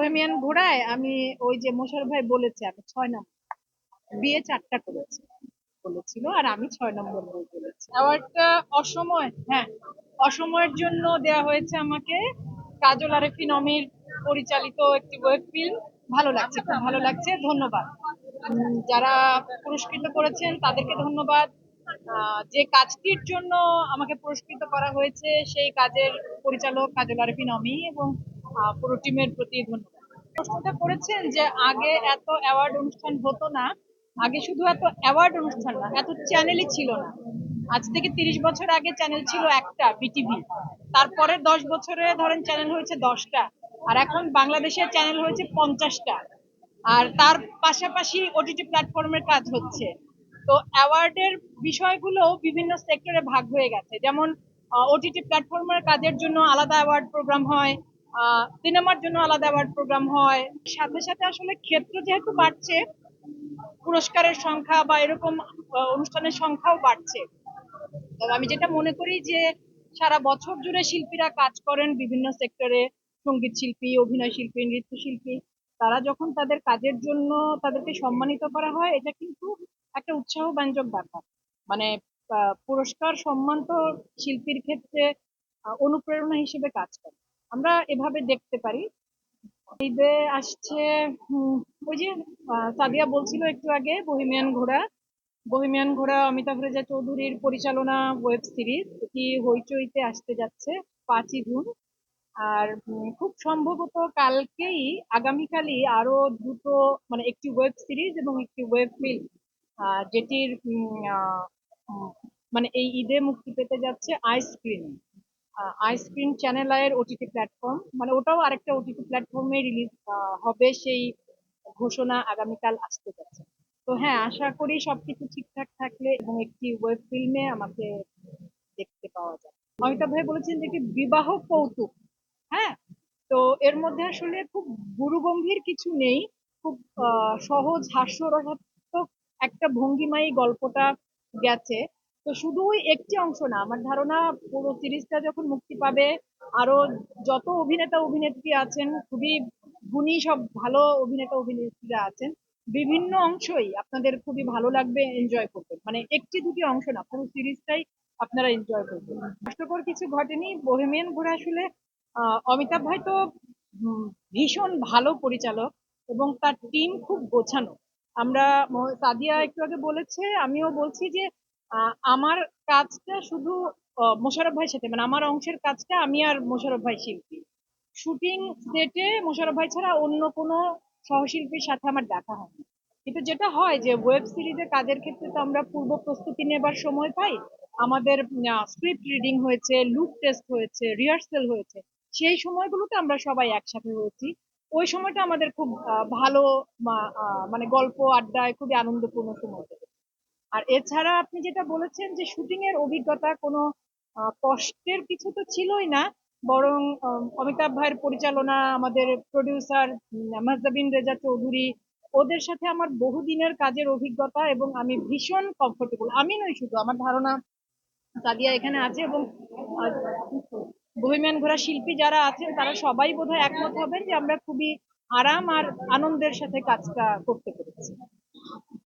Bohemian ঘোড়ায় আমি ওই যে মোশারফ ভাই বলেছে আমি ছয় নম্বর। বিয়ে চারটা করেছি বলেছিল আর আমি ছয় নম্বর বই বলেছি অ্যাওয়ার্ডটা অসময় হ্যাঁ। অসময়ের জন্য দেয়া হয়েছে আমাকে। কাজল আরেফিন অমির পরিচালিত একটি ওয়েব ফিল্ম। ভালো লাগছে খুব ভালো লাগছে ধন্যবাদ। যারা পুরস্কৃত করেছেন তাদেরকে ধন্যবাদ। আহ, যে কাজটির জন্য আমাকে পুরস্কৃত করা হয়েছে সেই কাজের পরিচালক কাজল আরেফিন অমি এবং পুরো টিমের প্রতি ধন্যবাদ। প্রশ্নটা করেছেন যে আগে এত অ্যাওয়ার্ড অনুষ্ঠান হতো না, আগে শুধু এত অ্যাওয়ার্ড অনুষ্ঠান না, এত চ্যানেলই ছিল না। আজ থেকে তিরিশ বছর আগে চ্যানেল ছিল একটা বিটিভি তারপরে দশ বছরে ধরেন চ্যানেল হয়েছে দশটা, আর এখন বাংলাদেশের চ্যানেল হয়েছে পঞ্চাশটা। আর তার পাশাপাশি ওটিটি প্ল্যাটফর্মের কাজ হচ্ছে। তো অ্যাওয়ার্ডের বিষয়গুলো বিভিন্ন সেক্টরে ভাগ হয়ে গেছে। যেমন ওটিটি প্ল্যাটফর্মের কাজের জন্য আলাদা অ্যাওয়ার্ড প্রোগ্রাম হয় সিনেমার জন্য আলাদা অ্যাওয়ার্ড প্রোগ্রাম হয়। সাথে সাথে আসলে ক্ষেত্র যেহেতু বাড়ছে, পুরস্কারের সংখ্যা বা এরকম অনুষ্ঠানের সংখ্যাও বাড়ছে। আমি যেটা মনে করি যে, সারা বছর জুড়ে শিল্পীরা কাজ করেন বিভিন্ন সেক্টরে সংগীত শিল্পী, অভিনয় শিল্পী, নৃত্য শিল্পী। তারা যখন তাদের কাজের জন্য তাদেরকে সম্মানিত করা হয়, এটা কিন্তু একটা উৎসাহ ব্যঞ্জক ব্যাপার। মানে পুরস্কার সম্মান তো শিল্পীর ক্ষেত্রে অনুপ্রেরণা হিসেবে কাজ করে। আমরা এভাবে দেখতে পারি। ঈদে আসছে ওই যে সাদিয়া বলছিল একটু আগে, বহিমিয়ান ঘোড়া। বহিমিয়ান ঘোড়া অমিতাভ রেজা চৌধুরীর পরিচালনা ওয়েব সিরিজ। এটি হইচইতে আসতে যাচ্ছে পাঁচই জুন। আর খুব সম্ভবত কালকেই, আগামীকালই আরও দুটো মানে একটি ওয়েব সিরিজ এবং একটি ওয়েব ফিল্ম যেটির মানে এই ঈদে মুক্তি পেতে যাচ্ছে ice cream. Ice cream channel আয়ের ওটিটি প্ল্যাটফর্ম মানে ওটাও আরেকটা ওটিটি প্ল্যাটফর্মে রিলিজ হবে সেই ঘোষণা আগামীকাল আসতে যাচ্ছে। তো হ্যাঁ আশা করি সবকিছু ঠিকঠাক থাকলে এবং একটি ওয়েব ফিল্মে আমাকে দেখতে পাওয়া যায়। অমিতাভ ভাই বলেছেন যে একটি বিবাহ কৌতুক। হ্যাঁ তো এর মধ্যে আসলে খুব গুরুগম্ভীর কিছু নেই। খুব সহজ, হাস্যরসাত্মক একটা ভঙ্গিমাই গল্পটা গেছে। তো শুধু একটি অংশ না, আমার ধারণা পুরো সিরিজটা যখন মুক্তি পাবে, আরও যত অভিনেতা অভিনেত্রী আছেন, খুবই গুণী সব ভালো অভিনেতা অভিনেত্রীরা আছেন, বিভিন্ন অংশই আপনাদের খুবই ভালো লাগবে এনজয় করবেন। মানে একটি দুটি অংশ না, পুরো সিরিজটাই আপনারা এনজয় করবেন। কষ্টকর কিছু ঘটেনি, বহেমিয়ান ঘোরা আসলে অমিতাভ ভাই তো ভীষণ ভালো পরিচালক এবং তার টিম খুব গোছানো। আমরা সাদিয়া একটু আগে বলেছে, আমিও বলছি যে আমার কাজটা শুধু আহ, মোশাররফ ভাইয়ের সাথে মানে আমার অংশের কাজটা আমি আর মোশাররফ ভাই শিল্পী। শুটিং সেটে মোশাররফ ভাই ছাড়া অন্য কোনো সহশিল্পীর সাথে আমার দেখা হয়নি কিন্তু যেটা হয় যে ওয়েব সিরিজের কাজের ক্ষেত্রে তো আমরা পূর্ব প্রস্তুতি নেবার সময় পাই। আমাদের স্ক্রিপ্ট রিডিং হয়েছে লুক টেস্ট হয়েছে রিহার্সেল হয়েছে। সেই সময়গুলোতে আমরা সবাই একসাথে হয়েছি। ওই সময়টা আমাদের খুব ভালো মানে গল্প আড্ডায় খুবই আনন্দপূর্ণ সময়। আর এছাড়া আপনি যেটা বলেছেন যে শুটিং এর অভিজ্ঞতা কোনো কষ্টের কিছু তো ছিলই না, বরং অমিতাভ ভাইয়ের পরিচালনা, আমাদের প্রডিউসার মাহজাবিন রেজা চৌধুরী, ওদের সাথে আমার বহুদিনের কাজের অভিজ্ঞতা এবং আমি ভীষণ কমফোর্টেবল আমি নই শুধু, আমার ধারণা সাদিয়া এখানে আছে এবং বহিমিয়ান ঘোড়া শিল্পী যারা আছেন, তারা সবাই বোধহয় একমত হবেন যে আমরা খুবই আরাম আর আনন্দের সাথে কাজটা করতে পেরেছি।